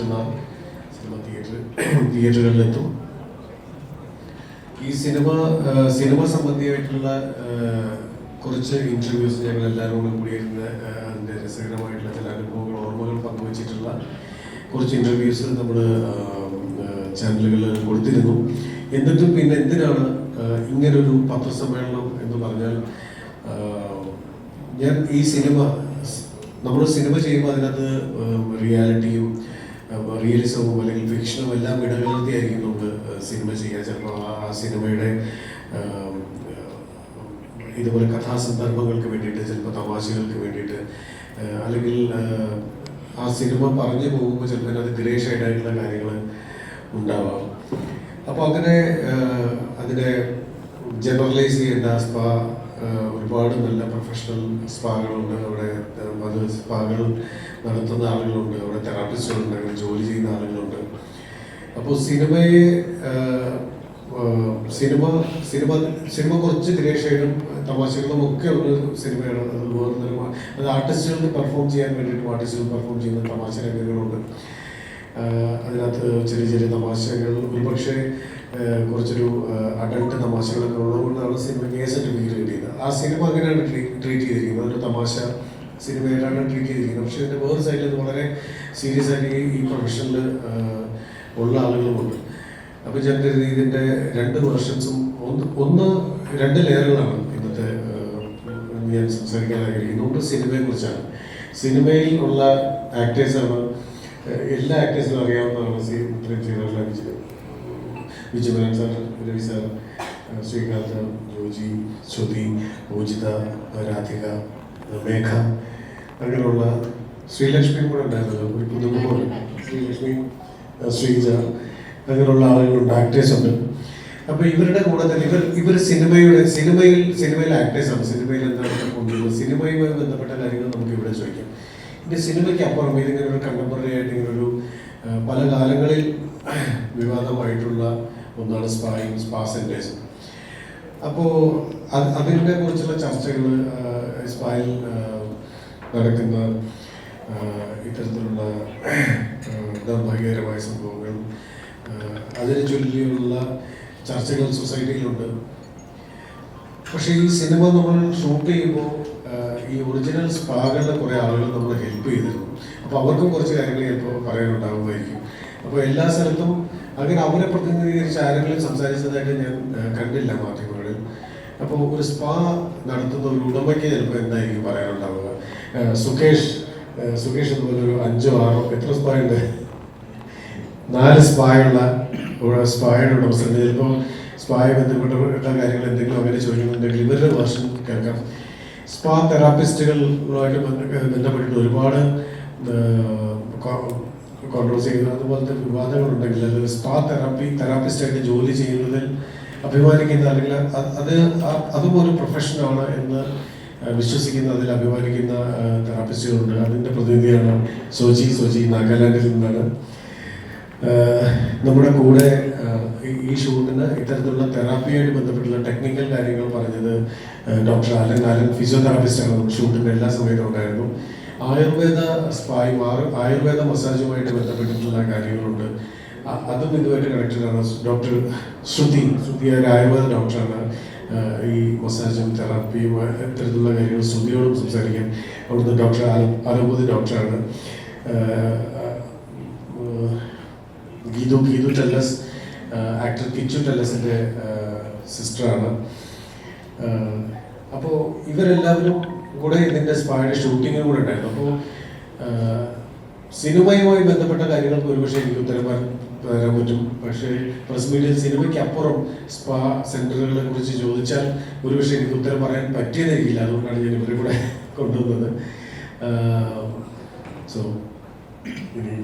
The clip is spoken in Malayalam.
മറ്റന്നാൾ സിനിമ തിയേറ്റർ തിയേറ്ററുകളിലെത്തും. ഈ സിനിമ സിനിമ സംബന്ധിയായിട്ടുള്ള കുറച്ച് ഇന്റർവ്യൂസ് ഞങ്ങൾ എല്ലാവരും കൂടെ കൂടിയിരുന്ന് അതിന്റെ രസകരമായിട്ടുള്ള ചില അനുഭവങ്ങൾ ഓർമ്മകൾ പങ്കുവച്ചിട്ടുള്ള കുറച്ച് ഇന്റർവ്യൂസ് നമ്മൾ ചാനലുകളിൽ കൊടുത്തിരുന്നു. എന്നിട്ടും പിന്നെ എന്തിനാണ് ഇങ്ങനൊരു പത്രസമ്മേളനം എന്ന് പറഞ്ഞാൽ ഞാൻ ഈ സിനിമ നമ്മൾ സിനിമ ചെയ്യുമ്പോൾ അതിനകത്ത് റിയാലിറ്റിയും റിയലിസവും അല്ലെങ്കിൽ ഫിക്ഷനും എല്ലാം ഇടകലർത്തിയായിരിക്കും നമുക്ക് സിനിമ ചെയ്യുക ചിലപ്പോൾ ആ സിനിമയുടെ ഇതുപോലെ കഥാസന്ദർഭങ്ങൾക്ക് വേണ്ടിയിട്ട് ചിലപ്പോൾ തമാശകൾക്ക് വേണ്ടിയിട്ട് അല്ലെങ്കിൽ ആ, സിനിമ പറഞ്ഞു പോകുമ്പോൾ ചിലപ്പോൾ അത് ഗ്രേ കാര്യങ്ങൾ ഉണ്ടാവാം. അപ്പോൾ അങ്ങനെ അതിനെ ജനറലൈസ് ചെയ്യേണ്ട സ്പാ ഒരുപാട് നല്ല പ്രൊഫഷണൽ സ്പാകളുണ്ട് അവിടെ മത സ്പാകൾ നടത്തുന്ന ആളുകളുണ്ട്. അവിടെ തെറാപ്പിസ്റ്റുകളുണ്ട് അങ്ങനെ ജോലി ചെയ്യുന്ന ആളുകളുണ്ട്. അപ്പോൾ സിനിമയെ സിനിമ സിനിമ സിനിമ കുറച്ച് ഗ്രേഷേഡും തമാശകളും ഒക്കെ ഒരു സിനിമയാണ്. അത് തന്നെ അത് ആർട്ടിസ്റ്റുകൾക്ക് പെർഫോം ചെയ്യാൻ വേണ്ടിയിട്ടും ആർട്ടിസ്റ്റുകൾ പെർഫോം ചെയ്യുന്ന തമാശ രംഗങ്ങളുണ്ട്. അതിനകത്ത് ചെറിയ ചെറിയ തമാശകൾ. ഒരുപക്ഷെ കുറച്ചൊരു അഡൾട്ട് തമാശകളൊക്കെ ഉള്ളതുകൊണ്ടാണ് സിനിമയ്ക്ക് എ സർട്ടിഫിക്കറ്റ് കിട്ടിയത് ആ സിനിമ അങ്ങനെയാണ് ട്രീറ്റ് ചെയ്തിരിക്കുന്നത്. ഒരു തമാശ സിനിമയിലാണ് ട്രീറ്റ് ചെയ്തിരിക്കുന്നത്. പക്ഷേ ഇതിന്റെ വേറെ സൈഡിൽ വളരെ സീരിയസ് ആയിട്ട് ഈ- ഈ പ്രൊഫഷനിൽ ഉള്ള ആളുകളുമുണ്ട്. അപ്പോൾ ഞാൻ കരുതി ഇതിന്റെ രണ്ട് വേർഷൻസും ഒന്ന് ഒന്ന് രണ്ട് ലെയറുകളാണ് ഇന്നത്തെ ഞാൻ സംസാരിക്കാൻ ആഗ്രഹിക്കുന്നത്. ഒന്ന് സിനിമയെക്കുറിച്ചാണ്. സിനിമയിൽ ഉള്ള ആക്ടേഴ്സാണ് എല്ലാ ആക്ടേഴ്സിനും അറിയാവുന്നതാണ് സി ഇത്രയും ചെയ്തിട്ടുള്ള വിജയ് വിജയമരൻ സാർ രവി സാർ ശ്രീകാന്ത് ജോജി ശ്രുതി പൂജിത രാധിക മേഘ അങ്ങനെയുള്ള ശ്രീലക്ഷ്മിയും കൂടെ ഉണ്ടായിരുന്നല്ലോ. ഒരു പുതുമുഖം ശ്രീലക്ഷ്മി ശ്രീജ അങ്ങനെയുള്ള ആളുകളുണ്ട് ആക്ടേഴ്സ് അപ്പോൾ അപ്പൊ ഇവരുടെ കൂടെ തന്നെ ഇവർ ഇവർ സിനിമയുടെ സിനിമയിൽ സിനിമയിലെ ആക്ടേഴ്സ് ആണ്. സിനിമയിൽ എന്താണ് കൊണ്ടുവരുന്നത് സിനിമയുമായി ബന്ധപ്പെട്ട കാര്യങ്ങൾ നമുക്ക് ഇവിടെ ചോദിക്കാം. ഇനി സിനിമയ്ക്ക് അപ്പുറം ഇതിങ്ങനെ ഒരു കണ്ടംപററി ആയിട്ട് ഇങ്ങനെ ഒരു പല കാലങ്ങളിൽ വിവാദമായിട്ടുള്ള ഒന്നാണ് സ്പായും സ്പാ അപ്പോൾ അത് അതിനെ കുറിച്ചുള്ള ചർച്ചകൾ സ്പായിൽ നടക്കുന്ന ഇത്തരത്തിലുള്ള ദൗർഭാഗ്യകരമായ സംഭവങ്ങൾ അതിനെ ചൊല്ലിയുള്ള ചർച്ചകൾ സൊസൈറ്റിയിലുണ്ട് പക്ഷേ ഈ സിനിമ നമ്മൾ ഷൂട്ട് ചെയ്യുമ്പോൾ ഈ ഒറിജിനൽ സ്പാകളുടെ കുറേ ആളുകൾ നമ്മളെ ഹെൽപ്പ് ചെയ്തിരുന്നു. അപ്പോൾ അവർക്കും കുറച്ച് കാര്യങ്ങൾ ചിലപ്പോൾ പറയാനുണ്ടാവുമായിരിക്കും. അപ്പോൾ എല്ലാ സ്ഥലത്തും അങ്ങനെ അവരെ പ്രതിനിധീകരിച്ച് ആരെങ്കിലും സംസാരിച്ചതായിട്ട് ഞാൻ കണ്ടില്ല മാധ്യമങ്ങളിൽ. അപ്പോൾ ഒരു സ്പാ നടത്തുന്ന ഒരു ഉടമയ്ക്ക് ചിലപ്പോൾ എന്തായിരിക്കും പറയാനുണ്ടാവുക? സുഖേഷ് സുകേഷ് അതുപോലെ ഒരു അഞ്ചോ ആറോ എത്ര സ്പാ ഉണ്ട്? നാല് സ്പായുള്ള സ്പായുടെ ഉടമസ്ഥ ചിലപ്പോൾ സ്പായ ബന്ധപ്പെട്ട കാര്യങ്ങൾ എന്തെങ്കിലും അങ്ങനെ ചോദിക്കുന്നുണ്ടെങ്കിൽ ഇവരുടെ വർഷം കേൾക്കാം. സ്പാ തെറാപ്പിസ്റ്റുകളുമായിട്ട് ബന്ധ- ബന്ധപ്പെട്ടിട്ട് ഒരുപാട് കോൺട്രോസ് ചെയ്യുന്ന അതുപോലത്തെ വിവാദങ്ങളുണ്ടെങ്കിൽ അല്ലെങ്കിൽ സ്പാ തെറാപ്പി തെറാപ്പിസ്റ്റായിട്ട് ജോലി ചെയ്യുന്നതിൽ അഭിമാനിക്കുന്ന അല്ലെങ്കിൽ അത് അത് ഒരു പ്രൊഫഷനാണ് എന്ന് വിശ്വസിക്കുന്ന അതിൽ അഭിമാനിക്കുന്ന തെറാപ്പിസ്റ്റുകളുണ്ട്. അതിന്റെ പ്രതിനിധിയാണ് സോജി. സോജി നാഗാലാൻഡിൽ നിന്നാണ്. നമ്മുടെ കൂടെ ഈ- ഷൂട്ടിന് ഇത്തരത്തിലുള്ള തെറാപ്പിയായിട്ട് ബന്ധപ്പെട്ടുള്ള ടെക്നിക്കൽ കാര്യങ്ങൾ പറഞ്ഞത് ഡോക്ടർ അലൻ ഫിസിയോതെറാപ്പിസ്റ്റാണ് ഷൂട്ടിന്റെ എല്ലാ സമയത്തും ഉണ്ടായിരുന്നു. ആയുർവേദ സ്പായും ആയു- ആയുർവേദ മസാജുമായിട്ട് ബന്ധപ്പെട്ടിട്ടുള്ള കാര്യങ്ങളുണ്ട്. അതും ഇതുമായിട്ട് കണക്റ്റഡ് ഡോക്ടർ ശ്രുതി ശ്രുതി ഒരു ആയുർവേദ ഡോക്ടറാണ് ഈ മസാജും തെറാപ്പിയും ഇത്തരത്തിലുള്ള കാര്യങ്ങൾ ശ്രുതിയോടും സംസാരിക്കാൻ അവിടുന്ന് ഡോക്ടർ അറുപത് ഡോക്ടറാണ് ഗീതു ഗീതു ടെല്ലസ് ആക്ടർ കിച്ചു ടെല്ലസിന്റെ സിസ്റ്ററാണ് അപ്പോൾ ഇവരെല്ലാവരും കൂടെ ഇതിന്റെ സ്പായുടെ ഷൂട്ടിങ്ങും കൂടെ ഉണ്ടായിരുന്നു. അപ്പോൾ സിനിമയുമായി ബന്ധപ്പെട്ട കാര്യങ്ങൾക്ക് ഒരുപക്ഷെ എനിക്ക് ഉത്തരം തരാൻ പറ്റും. പക്ഷേ പ്രസ് മീഡിയ സിനിമയ്ക്ക് അപ്പുറം സ്പാ സെന്ററുകളെ കുറിച്ച് ചോദിച്ചാൽ ഒരുപക്ഷെ എനിക്ക് ഉത്തരം പറയാൻ പറ്റിയതായിരിക്കില്ല അതുകൊണ്ടാണ് ഞാൻ ഇവരെ കൂടെ കൊണ്ടുവന്നത്. സോ ഇനി